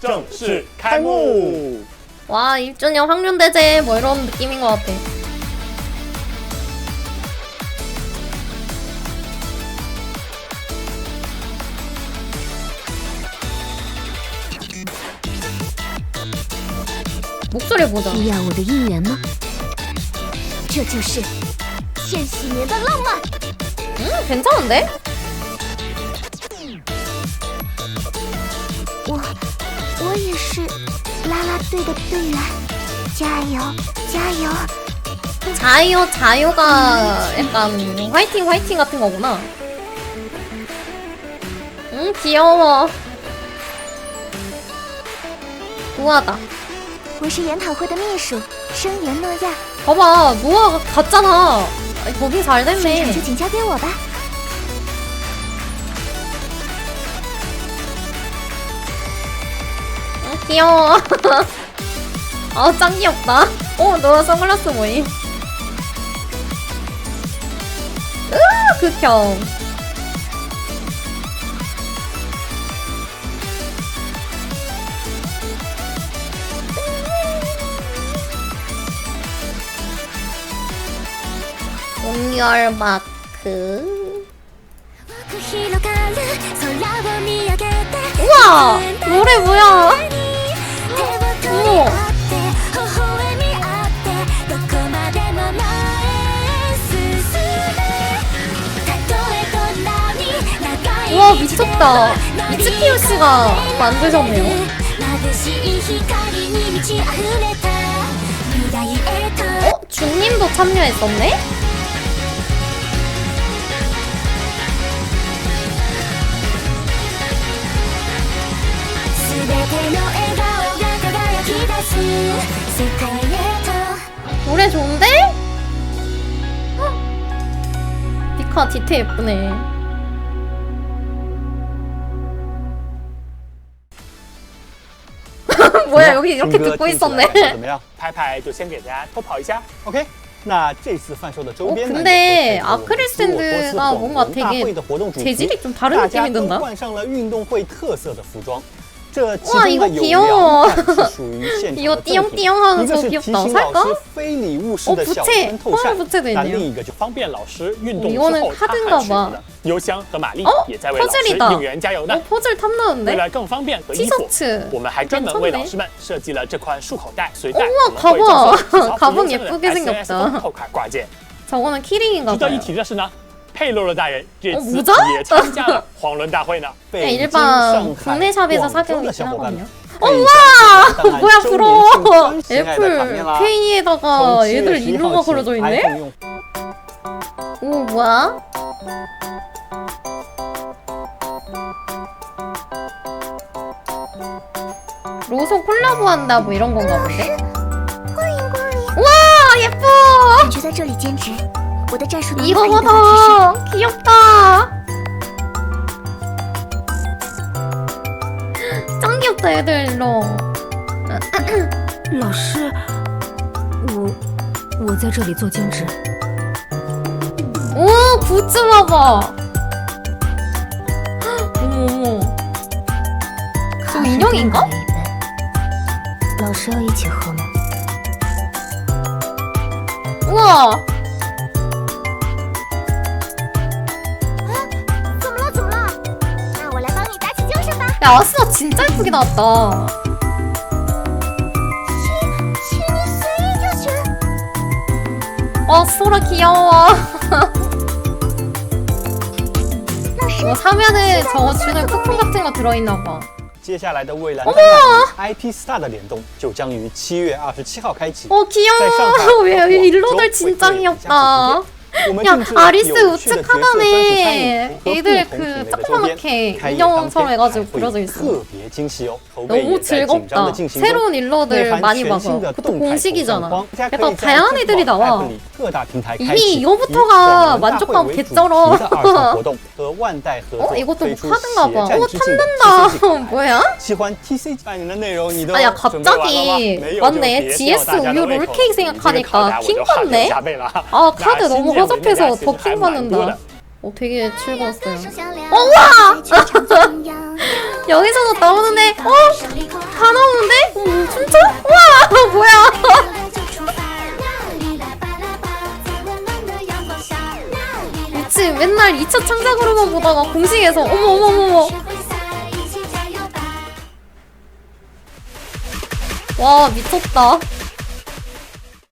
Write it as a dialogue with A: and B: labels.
A: 正式开幕。
B: 와 1주년 황륜대제 뭐 이런 느낌인 것 같아. 목소리 보자.
C: 你要我的姻缘吗？这就是千禧年的浪漫。
B: 음 괜찮은데?
C: 我 我也是啦啦队的队员，加油加油！
B: 자유 자유가 약간 화이팅 화이팅 같은 거구나. 음 귀여워. 우아다.
C: 我是研讨会的秘书，声援诺亚，
B: 봐봐 노아가 갔잖아. 아니, 거기 잘
C: 现场
B: 됐네.
C: 就请交给我吧。
B: 귀여워. 아, 짱 귀엽다. 어, 너 선글라스 뭐니? 으아, 극혐. 온열 마크. 우와! 노래 뭐야? 우와 미쳤다 이츠키요 씨가 만드셨네요 어? 준님도 참여했었네? 노래 좋은데? 어? 니카 디테일 예쁘네 뭐야 여기 이렇게
A: 听歌
B: 듣고
A: 听起来
B: 있었네.
A: 怎么样？拍拍就先给大家偷跑一下。
D: OK，那这次贩售的周
B: 어
D: 边呢？
B: 근데
D: 也是
B: 아크릴샌드가
D: 做多
B: 뭔가
D: 次广
B: 되게
D: 大会的活动主题
B: 재질이 좀 다른
D: 大家
B: 느낌이
D: 都
B: 든다.
D: 换上了运动会特色的服装。 这
B: 真
D: 的有羊，是属于现场的 赠品。一个是提醒老师非礼勿视的小透扇，那另一个就
A: 方便老师运动之后擦汗去的。邮箱和玛丽也在为老师应援加油呢。
B: 的
A: 为了更方便和衣服，我们还专门为老师们设计了这款束口袋随带，我们会赠送考不也的 SNS 扣卡挂件。值得一提的是呢，佩洛洛大人这次
B: 哦모자
A: 也参加了黄轮大会呢。
D: 北京、
B: 일반
D: 上海、
B: 국내 샵에서
D: 广州
B: 사기는
D: 的小
B: 있긴
D: 伙伴们
B: 하거든요.
D: ，可以
B: 와
D: 当然
B: 뭐야
D: 周年庆
B: 부러워.
D: 最喜爱的卡面啦
B: 애플 K에다가
D: 从七月
B: 애들
D: 十一
B: 이름가
D: 号起
B: 걸어져 있네?
D: iPhone 用
B: 오 뭐야? 로소 콜라보 한다 뭐 이런 건가 본데?
C: 欢迎光临。
B: 와 예뻐!
C: 你就在这里兼职，我的战术能力
B: 이거
C: 反应得到提升。
B: 봐봐 귀엽다 짱 귀엽다 애들 일로
E: 老师，我我在这里做兼职。
B: 오 굿즈 봐봐 어머 어머
C: 咖
B: 저
C: 啡
B: 인형인가?
C: 多买了一杯老师要一起喝吗？
B: 우와 야 아스나 진짜 예쁘게 나왔다
C: 请请你随意就选。
B: 어 소라 귀여워
C: 老师
B: 뭐 사면은 저거 주는 쿠폰 같은 거 들어있나봐
D: 接下来的蔚蓝
B: 어머
D: 单品 IP Star 的联动就将于七月二十七号开启。
B: 어
D: 在上海
B: 귀여워 왜
D: 和
B: 여기
D: 广州
B: 일로들
D: 会
B: 진짜
D: 对两家
B: 귀엽다
D: 直接我们
B: 야 아리스 우측
D: 하단에
B: 애들 그 조그맣게 인형처럼 해가지고 그려져 있어 너무 즐겁다. 새로운 일러들 많이 봐서 그것도 공식이잖아. 약간 다양한 애들이 나와. 이미 이거부터가 만족감 개쩔어. 어? 이것도 뭐 카드인가봐. 어 탐난다. 뭐야? 아야 갑자기 맞네. GS 우유 롤케이크 생각하니까 킹 같네? 아,
A: 아
B: 카드 너무
A: 허
B: 허접해서
A: 음,
B: 더 킹 받는다. 어 되게 즐거웠어요.
C: 어와! 여기서도 나오는데? 어? 다 나오는데? 어, 춤춰? 우와! 뭐야? 그치 맨날 2차 창작으로만 보다가 공식에서 어머 어머 어머. 와 미쳤다.